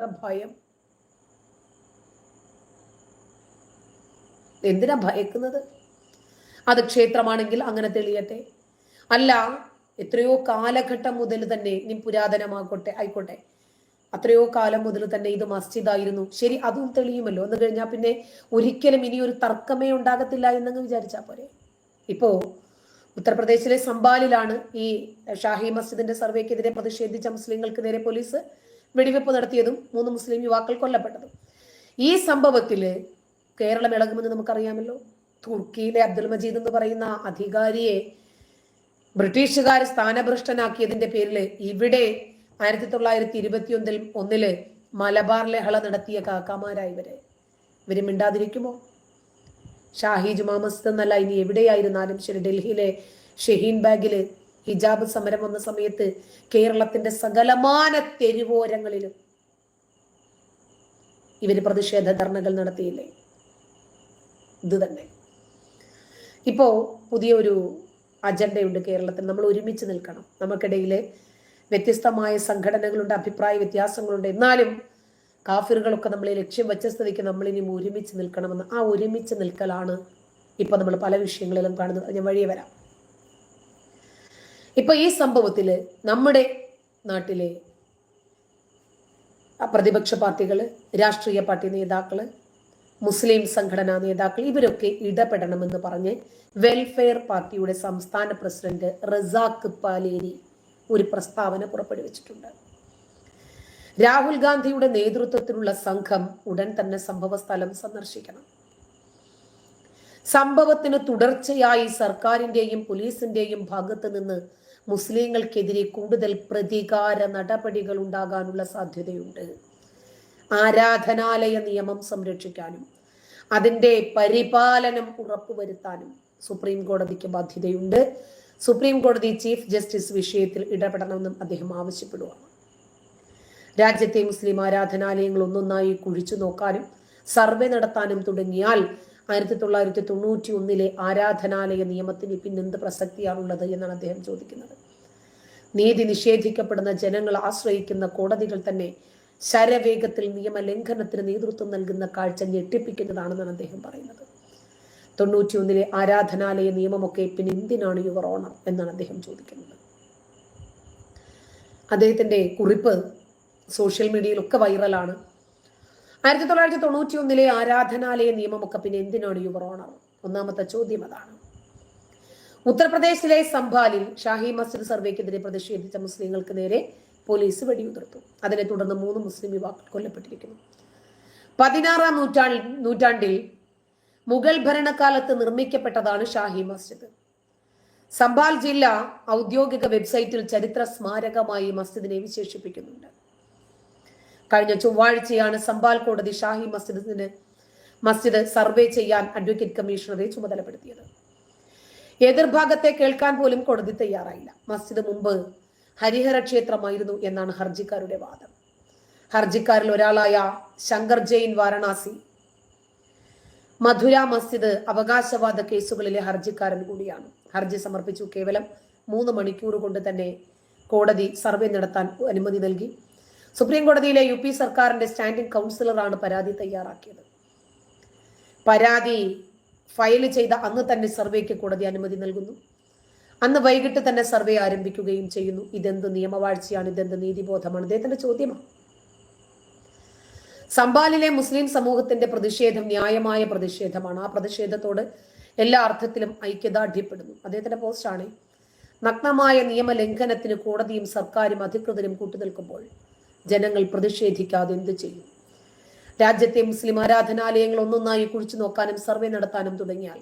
ഭയം. എന്തിനാ ഭയക്കുന്നത്? അത് ക്ഷേത്രമാണെങ്കിൽ അങ്ങനെ തെളിയട്ടെ. അല്ല എത്രയോ കാലഘട്ടം മുതൽ തന്നെ ഇനി പുരാതനമാകട്ടെ ആയിക്കോട്ടെ. അത്രയോ കാലം മുതൽ തന്നെ ഇത് മസ്ജിദായിരുന്നു. ശരി അതും തെളിയുമല്ലോ. എന്ന് കഴിഞ്ഞാൽ പിന്നെ ഒരിക്കലും ഇനി ഒരു തർക്കമേ ഉണ്ടാകത്തില്ല എന്നങ്ങ് വിചാരിച്ചാൽ പോരെ. ഇപ്പോ ഉത്തർപ്രദേശിലെ സംബാലിലാണ് ഈ ഷാഹി മസ്ജിദിന്റെ സർവേക്കെതിരെ പ്രതിഷേധിച്ച മുസ്ലിങ്ങൾക്ക് നേരെ പോലീസ് വെടിവെപ്പ് നടത്തിയതും മൂന്ന് മുസ്ലിം യുവാക്കൾ കൊല്ലപ്പെട്ടതും. ഈ സംഭവത്തിൽ കേരളം ഇളകുമെന്ന് നമുക്കറിയാമല്ലോ. തുർക്കിയിലെ അബ്ദുൽ മജീദ് എന്ന് പറയുന്ന അധികാരിയെ ബ്രിട്ടീഷുകാർ സ്ഥാനഭ്രഷ്ടനാക്കിയതിന്റെ പേരിൽ ഇവിടെ ആയിരത്തി തൊള്ളായിരത്തി ഇരുപത്തി ഒന്നിൽ ഒന്നിൽ മലബാർ ലഹള നടത്തിയ കാക്കാമാരായി ഇവരെ. ഇവർ മിണ്ടാതിരിക്കുമോ? ഷാഹി ജുമാ എന്നല്ല ഇനി എവിടെയായിരുന്നാലും ശരി ഡൽഹിയിലെ ഷഹീൻ ബാഗിൽ ഹിജാബ് സമരം വന്ന സമയത്ത് കേരളത്തിന്റെ സകലമാന തെരുവോരങ്ങളിലും ഇവർ പ്രതിഷേധ ധർണകൾ നടത്തിയില്ലേ? ഇത് തന്നെ. ഇപ്പോ പുതിയൊരു അജണ്ടയുണ്ട് കേരളത്തിൽ. നമ്മൾ ഒരുമിച്ച് നിൽക്കണം. നമുക്കിടയിൽ വ്യത്യസ്തമായ സംഘടനകളുണ്ട് അഭിപ്രായ വ്യത്യാസങ്ങളുണ്ട്. എന്നാലും കാഫിറുകളൊക്കെ നമ്മളെ ലക്ഷ്യം വെച്ച സ്ഥിതിക്ക് നമ്മൾ ഇനി ഒരുമിച്ച് നിൽക്കണമെന്ന് ആ ഒരുമിച്ച് നിൽക്കലാണ് ഇപ്പൊ നമ്മൾ പല വിഷയങ്ങളിലും കാണുന്നത്. ഞാൻ വഴിയെ വരാം. ഇപ്പൊ ഈ സംഭവത്തിൽ നമ്മുടെ നാട്ടിലെ പ്രതിപക്ഷ പാർട്ടികൾ രാഷ്ട്രീയ പാർട്ടി നേതാക്കൾ മുസ്ലിം സംഘടനാ നേതാക്കൾ ഇവരൊക്കെ ഇടപെടണമെന്ന് പറഞ്ഞ് വെൽഫെയർ പാർട്ടിയുടെ സംസ്ഥാന പ്രസിഡന്റ് റസാഖ് പാലേരി ഒരു പ്രസ്താവന പുറപ്പെടുവിച്ചിട്ടുണ്ട് രാഹുൽ ഗാന്ധിയുടെ നേതൃത്വത്തിലുള്ള സംഘം ഉടൻ തന്നെ സംഭവ സ്ഥലം സന്ദർശിക്കണം. സംഭവത്തിന് തുടർച്ചയായി സർക്കാരിന്റെയും പോലീസിന്റെയും ഭാഗത്ത് നിന്ന് മുസ്ലിങ്ങൾക്കെതിരെ കൂടുതൽ പ്രതികാര നടപടികൾ ഉണ്ടാകാനുള്ള സാധ്യതയുണ്ട്. ആരാധനാലയ നിയമം സംരക്ഷിക്കാനും അതിന്റെ പരിപാലനം ഉറപ്പുവരുത്താനും സുപ്രീം കോടതിക്ക് ബാധ്യതയുണ്ട്. സുപ്രീം കോടതി ചീഫ് ജസ്റ്റിസ് വിഷയത്തിൽ ഇടപെടണമെന്നും അദ്ദേഹം ആവശ്യപ്പെടുകയാണ് രാജ്യത്തെ മുസ്ലിം ആരാധനാലയങ്ങൾ ഒന്നൊന്നായി കുഴിച്ചു നോക്കാനും സർവേ നടത്താനും തുടങ്ങിയാൽ ആയിരത്തി തൊള്ളായിരത്തി തൊണ്ണൂറ്റി ഒന്നിലെ ആരാധനാലയ നിയമത്തിന് പിന്നെന്ത് പ്രസക്തിയാണുള്ളത് എന്നാണ് അദ്ദേഹം ചോദിക്കുന്നത്. നീതി നിഷേധിക്കപ്പെടുന്ന ജനങ്ങൾ ആശ്രയിക്കുന്ന കോടതികൾ തന്നെ ശരവേഗത്തിൽ നിയമലംഘനത്തിന് നേതൃത്വം നൽകുന്ന കാഴ്ച ഞെട്ടിപ്പിക്കുന്നതാണെന്നാണ് അദ്ദേഹം പറയുന്നത്. തൊണ്ണൂറ്റി ഒന്നിലെ ആരാധനാലയ നിയമമൊക്കെ പിന്നെ എന്തിനാണ് യുവർ ഓണർ എന്നാണ് അദ്ദേഹം ചോദിക്കുന്നത്. അദ്ദേഹത്തിന്റെ കുറിപ്പ് സോഷ്യൽ മീഡിയയിലൊക്കെ വൈറലാണ്. ആയിരത്തി തൊള്ളായിരത്തി തൊണ്ണൂറ്റി ഒന്നിലെ ആരാധനാലയ നിയമമൊക്കെ പിന്നെ എന്തിനാണ് യുവർ ഓണർ? ഒന്നാമത്തെ ചോദ്യം അതാണ്. ഉത്തർപ്രദേശിലെ സംഭാലിൽ ഷാഹി മസ്ജിദ് സർവേക്കെതിരെ പ്രതിഷേധിച്ച മുസ്ലിങ്ങൾക്ക് നേരെ പോലീസ് വെടിയുതിർത്തു. അതിനെ തുടർന്ന് മൂന്ന് മുസ്ലിം യുവാക്കൾ കൊല്ലപ്പെട്ടിരിക്കുന്നു. പതിനാറാം നൂറ്റാണ്ടിൽ നൂറ്റാണ്ടിൽ മുഗൾ ഭരണകാലത്ത് നിർമ്മിക്കപ്പെട്ടതാണ് ഷാഹി മസ്ജിദ്. സംഭാൽ ജില്ല ഔദ്യോഗിക വെബ്സൈറ്റിൽ ചരിത്ര സ്മാരകമായി മസ്ജിദിനെ വിശേഷിപ്പിക്കുന്നുണ്ട്. കഴിഞ്ഞ ചൊവ്വാഴ്ചയാണ് സംബാൽ കോടതി ഷാഹി മസ്ജിദിന് മസ്ജിദ് സർവേ ചെയ്യാൻ അഡ്വക്കേറ്റ് കമ്മീഷണറെ ചുമതലപ്പെടുത്തിയത്. എതിർഭാഗത്തെ കേൾക്കാൻ പോലും കോടതി തയ്യാറായില്ല. മസ്ജിദ് മുമ്പ് ഹരിഹര ക്ഷേത്രമായിരുന്നു എന്നാണ് ഹർജിക്കാരുടെ വാദം. ഹർജിക്കാരിൽ ഒരാളായ ശങ്കർ ജെയിൻ വാരണാസി മധുര മസ്ജിദ് അവകാശവാദ കേസുകളിലെ ഹർജിക്കാരൻ കൂടിയാണ്. ഹർജി സമർപ്പിച്ചു കേവലം മൂന്ന് മണിക്കൂർ കൊണ്ട് തന്നെ കോടതി സർവേ നടത്താൻ അനുമതി നൽകി. സുപ്രീം കോടതിയിലെ യു പി സർക്കാരിന്റെ സ്റ്റാൻഡിംഗ് കൗൺസിലറാണ് പരാതി തയ്യാറാക്കിയത്. പരാതി ഫയൽ ചെയ്ത അന്ന് തന്നെ സർവേക്ക് കോടതി അനുമതി നൽകുന്നു. അന്ന് വൈകിട്ട് തന്നെ സർവേ ആരംഭിക്കുകയും ചെയ്യുന്നു. ഇതെന്ത് നിയമവാഴ്ചയാണ്? ഇതെന്ത് നീതിബോധമാണ്? അദ്ദേഹത്തിന്റെ ചോദ്യമാണ്. സംബാലിലെ മുസ്ലിം സമൂഹത്തിന്റെ പ്രതിഷേധം ന്യായമായ പ്രതിഷേധമാണ്. ആ പ്രതിഷേധത്തോട് എല്ലാ അർത്ഥത്തിലും ഐക്യദാർഢ്യപ്പെടുന്നു. അദ്ദേഹത്തിന്റെ പോസ്റ്റാണ്. നഗ്നമായ നിയമലംഘനത്തിന് കോടതിയും സർക്കാരും അധികൃതരും കൂട്ടുനിൽക്കുമ്പോൾ ജനങ്ങൾ പ്രതിഷേധിക്കാതെ എന്ത് ചെയ്യും? രാജ്യത്തെ മുസ്ലിം ആരാധനാലയങ്ങൾ ഒന്നൊന്നായി കുഴിച്ചു നോക്കാനും സർവേ നടത്താനും തുടങ്ങിയാൽ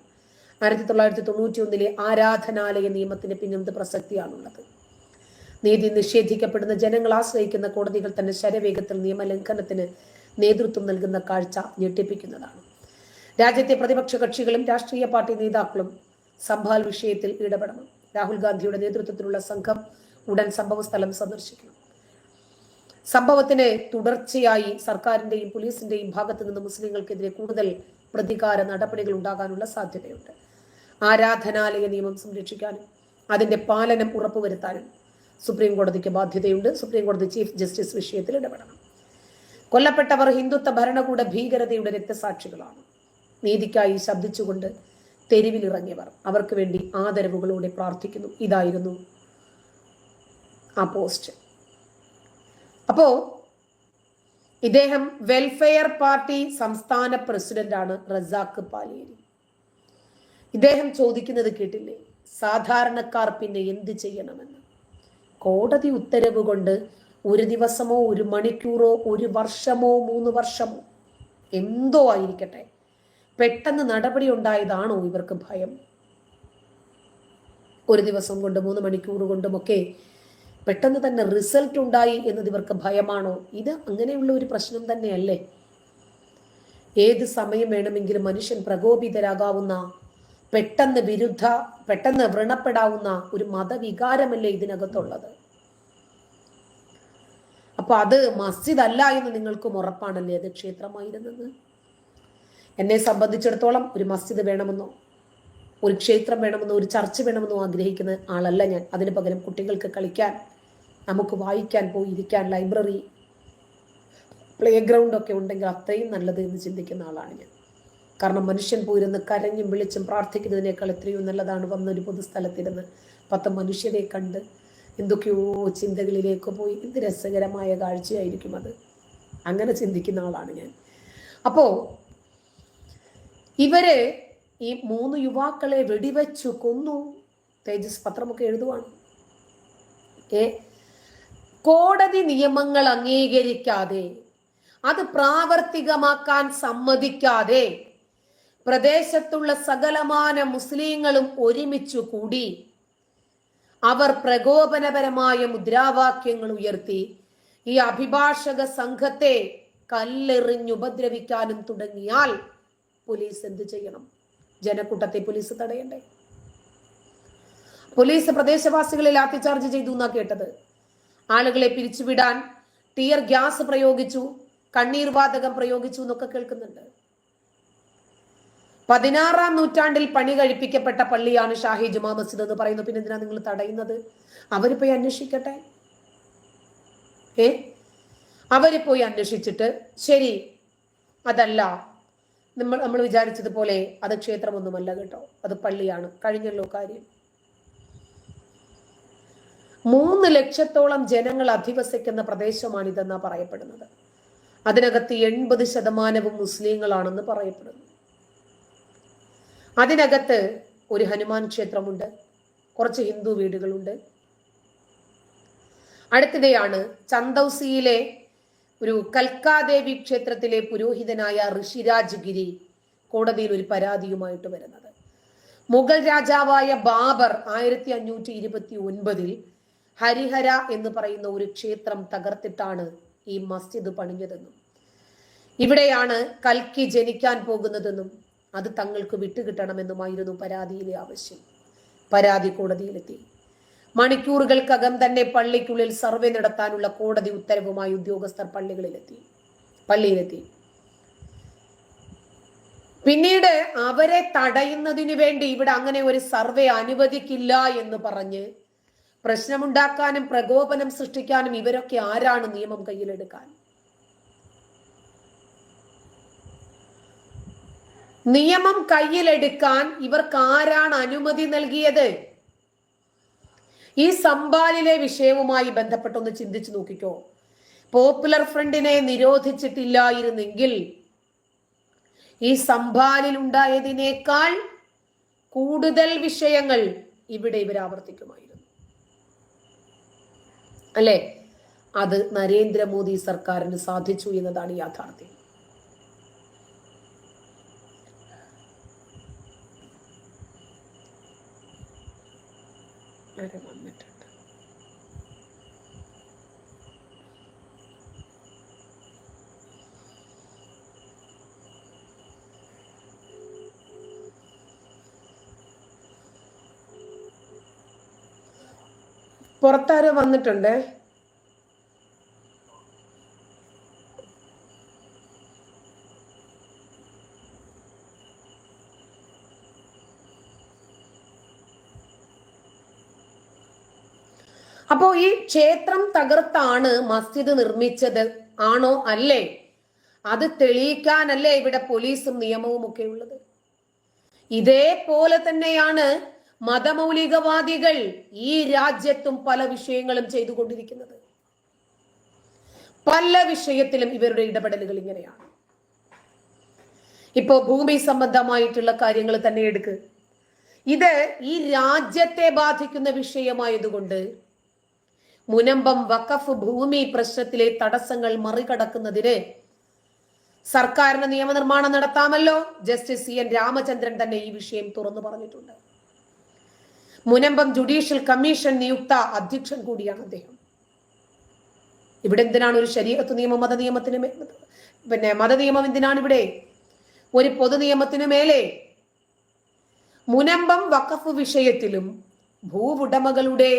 ആയിരത്തി തൊള്ളായിരത്തി തൊണ്ണൂറ്റി ഒന്നിലെ ആരാധനാലയ നിയമത്തിന് പിന്നെന്ത് പ്രസക്തിയാണുള്ളത്. നീതി നിഷേധിക്കപ്പെടുന്ന ജനങ്ങൾ ആശ്രയിക്കുന്ന കോടതികൾ തന്നെ ശരവേഗത്തിൽ നിയമലംഘനത്തിന് നേതൃത്വം നൽകുന്ന കാഴ്ച ഞെട്ടിപ്പിക്കുന്നതാണ്. രാജ്യത്തെ പ്രതിപക്ഷ കക്ഷികളും രാഷ്ട്രീയ പാർട്ടി നേതാക്കളും സംഭാൽ വിഷയത്തിൽ ഇടപെടണം. രാഹുൽ ഗാന്ധിയുടെ നേതൃത്വത്തിലുള്ള സംഘം ഉടൻ സംഭവ സ്ഥലം സന്ദർശിക്കണം. സംഭവത്തിന് തുടർച്ചയായി സർക്കാരിന്റെയും പോലീസിന്റെയും ഭാഗത്തു നിന്ന് മുസ്ലിങ്ങൾക്കെതിരെ കൂടുതൽ പ്രതികാര നടപടികൾ ഉണ്ടാകാനുള്ള സാധ്യതയുണ്ട്. ആരാധനാലയ നിയമം സംരക്ഷിക്കാനും അതിന്റെ പാലനം ഉറപ്പുവരുത്താനും സുപ്രീം കോടതിക്ക് ബാധ്യതയുണ്ട്. സുപ്രീം കോടതി ചീഫ് ജസ്റ്റിസ് വിഷയത്തിൽ ഇടപെടണം. കൊല്ലപ്പെട്ടവർ ഹിന്ദുത്വ ഭരണകൂട ഭീകരതയുടെ രക്തസാക്ഷികളാണ്. നീതിക്കായി ശബ്ദിച്ചുകൊണ്ട് തെരുവിലിറങ്ങിയവർ അവർക്ക് വേണ്ടി ആദരവുകളോടെ പ്രാർത്ഥിക്കുന്നു. ഇതായിരുന്നു ആ പോസ്റ്റ്. അപ്പോ ഇദ്ദേഹം വെൽഫെയർ പാർട്ടി സംസ്ഥാന പ്രസിഡന്റാണ് റസാഖ് പാലേരി ഇദ്ദേഹം ചോദിക്കുന്നത് കേട്ടില്ലേ? സാധാരണക്കാർ പിന്നെ എന്ത് ചെയ്യണമെന്ന്? കോടതി ഉത്തരവ് കൊണ്ട് ഒരു ദിവസമോ ഒരു മണിക്കൂറോ ഒരു വർഷമോ മൂന്ന് വർഷമോ എന്തോ ആയിരിക്കട്ടെ. പെട്ടെന്ന് നടപടി ഉണ്ടായതാണോ ഇവർക്ക് ഭയം? ഒരു ദിവസം കൊണ്ട് മൂന്ന് മണിക്കൂർ കൊണ്ടുമൊക്കെ പെട്ടെന്ന് തന്നെ റിസൾട്ട് ഉണ്ടായി എന്നത് ഇവർക്ക് ഭയമാണോ? ഇത് അങ്ങനെയുള്ള ഒരു പ്രശ്നം തന്നെയല്ലേ? ഏത് സമയം വേണമെങ്കിലും മനുഷ്യൻ പ്രകോപിതരാകാവുന്ന പെട്ടെന്ന് വിരുദ്ധ പെട്ടെന്ന് വ്രണപ്പെടാവുന്ന ഒരു മതവികാരമല്ലേ ഇതിനകത്തുള്ളത്? അപ്പൊ അത് മസ്ജിദ് അല്ല എന്ന് നിങ്ങൾക്കും ഉറപ്പാണല്ലേ അത് ക്ഷേത്രമായിരുന്നത്? എന്നെ സംബന്ധിച്ചിടത്തോളം ഒരു മസ്ജിദ് വേണമെന്നോ ഒരു ക്ഷേത്രം വേണമെന്നോ ഒരു ചർച്ച് വേണമെന്നോ ആഗ്രഹിക്കുന്ന ആളല്ല ഞാൻ. അതിന് പകരം കുട്ടികൾക്ക് കളിക്കാൻ നമുക്ക് വായിക്കാൻ പോയി ഇരിക്കാൻ ലൈബ്രറി പ്ലേ ഗ്രൗണ്ട് ഒക്കെ ഉണ്ടെങ്കിൽ അത്രയും നല്ലത് എന്ന് ചിന്തിക്കുന്ന ആളാണ് ഞാൻ. കാരണം മനുഷ്യൻ പോയിരുന്ന് കരഞ്ഞും വിളിച്ചും പ്രാർത്ഥിക്കുന്നതിനേക്കാൾ എത്രയോ നല്ലതാണ് വന്നൊരു പൊതുസ്ഥലത്തിരുന്ന്. പത്ത് മനുഷ്യരെ കണ്ട് എന്തൊക്കെയോ ചിന്തകളിലേക്ക് പോയി. എന്ത് രസകരമായ കാഴ്ചയായിരിക്കും അത്. അങ്ങനെ ചിന്തിക്കുന്ന ആളാണ് ഞാൻ. അപ്പോ ഇവരെ ഈ മൂന്ന് യുവാക്കളെ വെടിവെച്ചു കൊന്നു. തേജസ് പത്രമൊക്കെ എഴുതുവാണ്. ഏ കോടതി നിയമങ്ങൾ അംഗീകരിക്കാതെ അത് പ്രാവർത്തികമാക്കാൻ സമ്മതിക്കാതെ പ്രദേശത്തുള്ള സകലമാന മുസ്ലിങ്ങളും ഒരുമിച്ചു കൂടി അവർ പ്രകോപനപരമായ മുദ്രാവാക്യങ്ങൾ ഉയർത്തി ഈ അഭിഭാഷക സംഘത്തെ കല്ലെറിഞ്ഞുപദ്രവിക്കാനും തുടങ്ങിയാൽ പോലീസ് എന്ത് ചെയ്യണം? ജനക്കൂട്ടത്തെ പോലീസ് തടയണ്ടേ? പോലീസ് പ്രദേശവാസികളെ ലാത്തിചാർജ് ചെയ്തു എന്നാ കേട്ടത്? ആളുകളെ പിരിച്ചുവിടാൻ ടിയർ ഗ്യാസ് പ്രയോഗിച്ചു കണ്ണീർ വാതകം പ്രയോഗിച്ചു എന്നൊക്കെ കേൾക്കുന്നുണ്ട്. പതിനാറാം നൂറ്റാണ്ടിൽ പണി കഴിപ്പിക്കപ്പെട്ട പള്ളിയാണ് ഷാഹി ജുമാ മസ്ജിദ് എന്ന് പറയുന്നു പിന്നെ എന്തിനാ നിങ്ങൾ തടയുന്നത്? അവർ പോയി അന്വേഷിക്കട്ടെ. ഏ? അവർ പോയി അന്വേഷിച്ചിട്ട് ശരി അതല്ല നമ്മൾ നമ്മൾ വിചാരിച്ചതുപോലെ അത് ക്ഷേത്രമൊന്നുമല്ല കേട്ടോ. അത് പള്ളിയാണ്. കഴിഞ്ഞല്ലോ കാര്യം. മൂന്ന് ലക്ഷത്തോളം ജനങ്ങൾ അധിവസിക്കുന്ന പ്രദേശമാണിതെന്നാണ് പറയപ്പെടുന്നത്. അതിനകത്ത് എൺപത് ശതമാനവും മുസ്ലിങ്ങളാണെന്ന് പറയപ്പെടുന്നു. അതിനകത്ത് ഒരു ഹനുമാൻ ക്ഷേത്രമുണ്ട് കുറച്ച് ഹിന്ദു വീടുകളുണ്ട്. അടുത്തിടെയാണ് ചന്ദൌസിയിലെ ഒരു കൽക്കാദേവി ക്ഷേത്രത്തിലെ പുരോഹിതനായ ഋഷിരാജ് ഗിരി കോടതിയിൽ ഒരു പരാതിയുമായിട്ട് വരുന്നത്. മുഗൾ രാജാവായ ബാബർ ആയിരത്തി അഞ്ഞൂറ്റി ഇരുപത്തി ഒൻപതിൽ ഹരിഹര എന്ന് പറയുന്ന ഒരു ക്ഷേത്രം തകർത്തിട്ടാണ് ഈ മസ്ജിദ് പണിഞ്ഞതെന്നും. ഇവിടെയാണ് കൽക്കി ജനിക്കാൻ പോകുന്നതെന്നും അത് തങ്ങൾക്ക് വിട്ടുകിട്ടണമെന്നുമായിരുന്നു പരാതിയിലെ ആവശ്യം. പരാതി കോടതിയിലെത്തി. മണിക്കൂറുകൾക്കകം തന്നെ പള്ളിക്കുള്ളിൽ സർവേ നടത്താനുള്ള കോടതി ഉത്തരവുമായി ഉദ്യോഗസ്ഥർ പള്ളികളിലെത്തി. പള്ളിയിലെത്തി. പിന്നീട് അവരെ തടയുന്നതിന് വേണ്ടി ഇവിടെ അങ്ങനെ ഒരു സർവേ അനുവദിക്കില്ല എന്ന് പറഞ്ഞ് പ്രശ്നമുണ്ടാക്കാനും പ്രകോപനം സൃഷ്ടിക്കാനും ഇവരൊക്കെ ആരാണ് നിയമം കയ്യിലെടുക്കാൻ? നിയമം കയ്യിലെടുക്കാൻ ഇവർക്ക് ആരാണ് അനുമതി നൽകിയത്? ഈ സമ്പാലിലെ വിഷയവുമായി ബന്ധപ്പെട്ടൊന്ന് ചിന്തിച്ചു നോക്കിക്കോ. പോപ്പുലർ ഫ്രണ്ടിനെ നിരോധിച്ചിട്ടില്ലായിരുന്നെങ്കിൽ ഈ സംഭാലിൽ ഉണ്ടായതിനേക്കാൾ കൂടുതൽ വിഷയങ്ങൾ ഇവിടെ ഇവർ ആവർത്തിക്കുമായിരുന്നു അല്ലെ? അത് നരേന്ദ്രമോദി സർക്കാരിന് സാധിച്ചു എന്നതാണ് യാഥാർത്ഥ്യം. വരെ പുറത്താരോ വന്നിട്ടുണ്ട്? അപ്പോ ഈ ക്ഷേത്രം തകർത്താണ് മസ്ജിദ് നിർമ്മിച്ചത് ആണോ അല്ലേ? അത് തെളിയിക്കാനല്ലേ ഇവിടെ പോലീസും നിയമവും ഒക്കെ ഉള്ളത്? ഇതേപോലെ തന്നെയാണ് മതമൗലികവാദികൾ ഈ രാജ്യത്തും പല വിഷയങ്ങളും ചെയ്തുകൊണ്ടിരിക്കുന്നത്. പല വിഷയത്തിലും ഇവരുടെ ഇടപെടലുകൾ ഇങ്ങനെയാണ്. ഇപ്പോ ഭൂമി സംബന്ധമായിട്ടുള്ള കാര്യങ്ങൾ തന്നെ എടുക്ക്. ഇത് ഈ രാജ്യത്തെ ബാധിക്കുന്ന വിഷയമായതുകൊണ്ട് മുനമ്പം വഖഫ് ഭൂമി പ്രശ്നത്തിലെ തടസ്സങ്ങൾ മറികടക്കുന്നതിന് സർക്കാരിന് നിയമനിർമ്മാണം നടത്താമല്ലോ? ജസ്റ്റിസ് സി എൻ രാമചന്ദ്രൻ തന്നെ ഈ വിഷയം തുറന്നു പറഞ്ഞിട്ടുണ്ട്. മുനമ്പം ജുഡീഷ്യൽ കമ്മീഷൻ നിയുക്ത അധ്യക്ഷൻ കൂടിയാണ് അദ്ദേഹം. ഇവിടെ എന്തിനാണ് ഒരു ശരീരത്ത് നിയമം മത നിയമത്തിന് പിന്നെ മത നിയമം എന്തിനാണ് ഇവിടെ? ഒരു പൊതു നിയമത്തിന് മേലെ മുനമ്പം വഖഫ് വിഷയത്തിലും ഭൂവുടമകളുടെ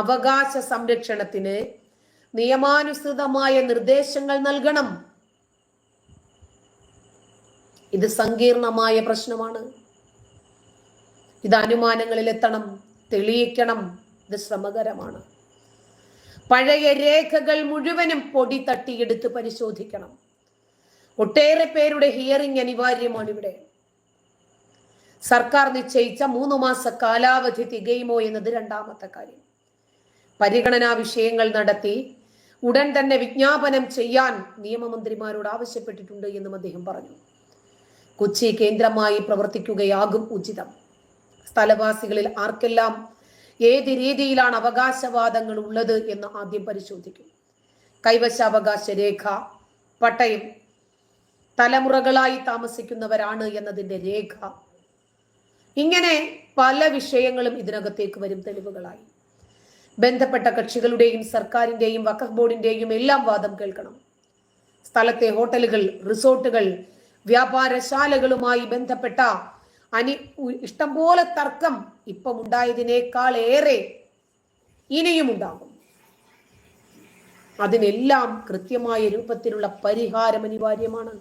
അവകാശ സംരക്ഷണത്തിന് നിയമാനുസൃതമായ നിർദ്ദേശങ്ങൾ നൽകണം. ഇത് സങ്കീർണമായ പ്രശ്നമാണ്. ഇത് അനുമാനങ്ങളിൽ എത്തണം തെളിയിക്കണം. ഇത് ശ്രമകരമാണ്. പഴയ രേഖകൾ മുഴുവനും പൊടി തട്ടിയെടുത്ത് പരിശോധിക്കണം. ഒട്ടേറെ പേരുടെ ഹിയറിംഗ് അനിവാര്യമാണ് ഇവിടെ സർക്കാർ നിശ്ചയിച്ച മൂന്ന് മാസ കാലാവധി തികയുമോ എന്നത് രണ്ടാമത്തെ കാര്യം. പരിഗണനാ വിഷയങ്ങൾ നടത്തി ഉടൻ തന്നെ വിജ്ഞാപനം ചെയ്യാൻ നിയമമന്ത്രിമാരോട് ആവശ്യപ്പെട്ടിട്ടുണ്ട് എന്നും അദ്ദേഹം പറഞ്ഞു. കൊച്ചി കേന്ദ്രമായി പ്രവർത്തിക്കുകയാകും ഉചിതം. സ്ഥലവാസികളിൽ ആർക്കെല്ലാം ഏത് രീതിയിലാണ് അവകാശവാദങ്ങൾ ഉള്ളത് എന്ന് ആദ്യം പരിശോധിക്കും. കൈവശാവകാശ രേഖ പട്ടയം തലമുറകളായി താമസിക്കുന്നവരാണ് എന്നതിന്റെ രേഖ. ഇങ്ങനെ പല വിഷയങ്ങളും ഇതിനകത്തേക്ക് വരും തെളിവുകളായി. ബന്ധപ്പെട്ട കക്ഷികളുടെയും സർക്കാരിന്റെയും വഖഫ് ബോർഡിന്റെയും എല്ലാം വാദം കേൾക്കണം. സ്ഥലത്തെ ഹോട്ടലുകൾ റിസോർട്ടുകൾ വ്യാപാരശാലകളുമായി ബന്ധപ്പെട്ട അനി ഇഷ്ടംപോലെ തർക്കം ഇപ്പം ഉണ്ടായതിനേക്കാൾ ഏറെ ഇനിയും ഉണ്ടാകും. അതിനെല്ലാം കൃത്യമായ രൂപത്തിലുള്ള പരിഹാരം അനിവാര്യമാണ്.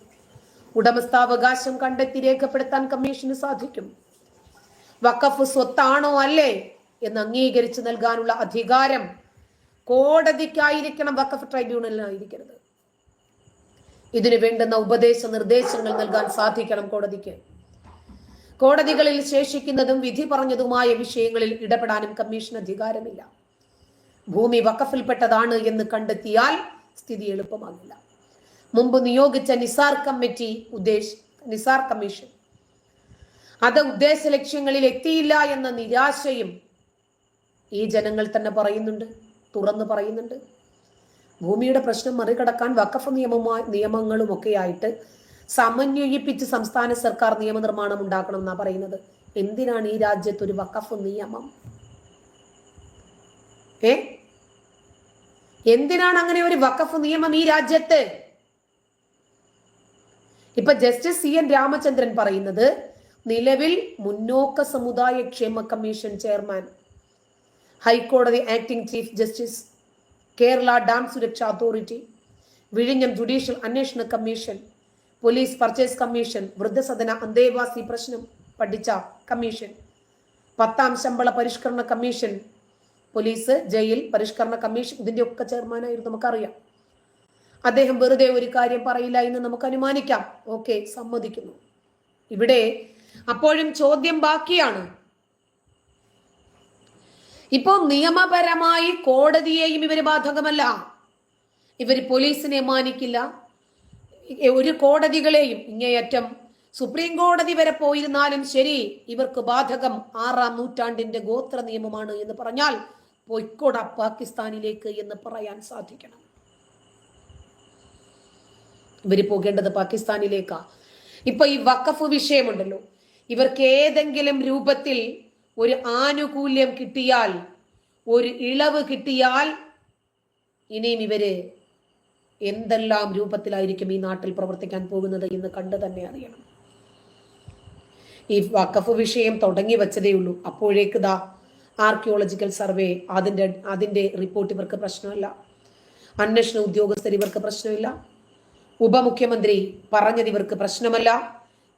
ഉടമസ്ഥാവകാശം കണ്ടെത്തി രേഖപ്പെടുത്താൻ കമ്മീഷന് സാധിക്കും. വഖഫ് സ്വത്താണോ അല്ലേ എന്ന് അംഗീകരിച്ചു നൽകാനുള്ള അധികാരം കോടതിക്കായിരിക്കണം വഖഫ് ട്രൈബ്യൂണലിനായിരിക്കരുത്. ഇതിനു വേണ്ടുന്ന ഉപദേശ നിർദ്ദേശങ്ങൾ നൽകാൻ സാധിക്കണം കോടതിക്ക്. കോടതികളിൽ ശേഷിക്കുന്നതും വിധി പറഞ്ഞതുമായ വിഷയങ്ങളിൽ ഇടപെടാനും കമ്മീഷൻ അധികാരമില്ല. ഭൂമി വക്കഫിൽപ്പെട്ടതാണ് എന്ന് കണ്ടെത്തിയാൽ സ്ഥിതി എളുപ്പമാകില്ല. മുമ്പ് നിയോഗിച്ച നിസാർ കമ്മിറ്റി ഉദ്ദേശ നിസാർ കമ്മീഷൻ. അത് ഉദ്ദേശ ലക്ഷ്യങ്ങളിൽ എത്തിയില്ല എന്ന നിരാശയും ഈ ജനങ്ങൾ തന്നെ പറയുന്നുണ്ട് തുറന്നു പറയുന്നുണ്ട്. ഭൂമിയുടെ പ്രശ്നം മറികടക്കാൻ വക്കഫ് നിയമമായി നിയമങ്ങളും ഒക്കെ ആയിട്ട് സമന്വയിപ്പിച്ച് സംസ്ഥാന സർക്കാർ നിയമനിർമ്മാണം ഉണ്ടാക്കണം എന്നാ പറയുന്നത്. എന്തിനാണ് ഈ രാജ്യത്ത് ഒരു വക്കഫ് നിയമം ഏ? എന്തിനാണ് അങ്ങനെ ഒരു വക്കഫ് നിയമം ഈ രാജ്യത്ത്? ഇപ്പൊ ജസ്റ്റിസ് സി എൻ രാമചന്ദ്രൻ പറയുന്നത് നിലവിൽ മുന്നോക്ക സമുദായ ക്ഷേമ കമ്മീഷൻ ചെയർമാൻ ഹൈക്കോടതി acting chief justice Kerala dam സുരക്ഷാ അതോറിറ്റി വിഴിഞ്ഞം ജുഡീഷ്യൽ അന്വേഷണ കമ്മീഷൻ പോലീസ് പർച്ചേസ് കമ്മീഷൻ വൃദ്ധസദന അന്തേവാസി പ്രശ്നം പഠിച്ച കമ്മീഷൻ പത്താം ശമ്പള പരിഷ്കരണ കമ്മീഷൻ പോലീസ് ജയിൽ പരിഷ്കരണ കമ്മീഷൻ ഇതിന്റെ ഒക്കെ ചെയർമാനായിരുന്നു നമുക്കറിയാം. അദ്ദേഹം വെറുതെ ഒരു കാര്യം പറയില്ല എന്ന് നമുക്ക് അനുമാനിക്കാം. ഓക്കെ സമ്മതിക്കുന്നു. ഇവിടെ അപ്പോഴും ചോദ്യം ബാക്കിയാണ്. ഇപ്പോ നിയമപരമായി കോടതിയെയും ഇവർ ബാധകമല്ല. ഇവർ പോലീസിനെ മാനിക്കില്ല. ഒരു കോടതികളെയും ഇങ്ങേയറ്റം സുപ്രീം കോടതി വരെ പോയിരുന്നാലും ശരി ഇവർക്ക് ബാധകം ആറാം നൂറ്റാണ്ടിന്റെ ഗോത്ര നിയമമാണ് എന്ന് പറഞ്ഞാൽ പൊയ്ക്കോട പാകിസ്ഥാനിലേക്ക് എന്ന് പറയാൻ സാധിക്കണം. ഇവർ പോകേണ്ടത് പാകിസ്ഥാനിലേക്കാ. ഇപ്പൊ ഈ വഖഫ് വിഷയമുണ്ടല്ലോ. ഇവർക്ക് ഏതെങ്കിലും രൂപത്തിൽ ഒരു ആനുകൂല്യം കിട്ടിയാൽ ഒരു ഇളവ് കിട്ടിയാൽ ഇനിയും ഇവർ എന്തെല്ലാം രൂപത്തിലായിരിക്കും ഈ നാട്ടിൽ പ്രവർത്തിക്കാൻ പോകുന്നത് എന്ന് കണ്ടു തന്നെ അറിയണം. ഈ വക്കഫ് വിഷയം തുടങ്ങി വെച്ചതേ ഉള്ളൂ. അപ്പോഴേക്ക് ദാ ആർക്കിയോളജിക്കൽ സർവേ അതിന്റെ അതിന്റെ റിപ്പോർട്ട് ഇവർക്ക് പ്രശ്നമല്ല. അന്വേഷണ ഉദ്യോഗസ്ഥർ ഇവർക്ക് പ്രശ്നമില്ല. ഉപമുഖ്യമന്ത്രി പറഞ്ഞത് ഇവർക്ക് പ്രശ്നമല്ല.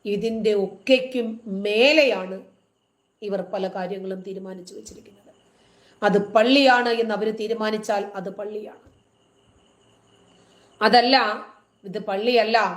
ഇതിന്റെ ഒക്കെയ്ക്കും മേലെയാണ് ഇവർ പല കാര്യങ്ങളും തീരുമാനിച്ചു വെച്ചിരിക്കുന്നത്. അത് പള്ളിയാണ് എന്ന് അവർ തീരുമാനിച്ചാൽ അത് പള്ളിയാണ്. അതല്ല ഇത് പള്ളിയല്ല.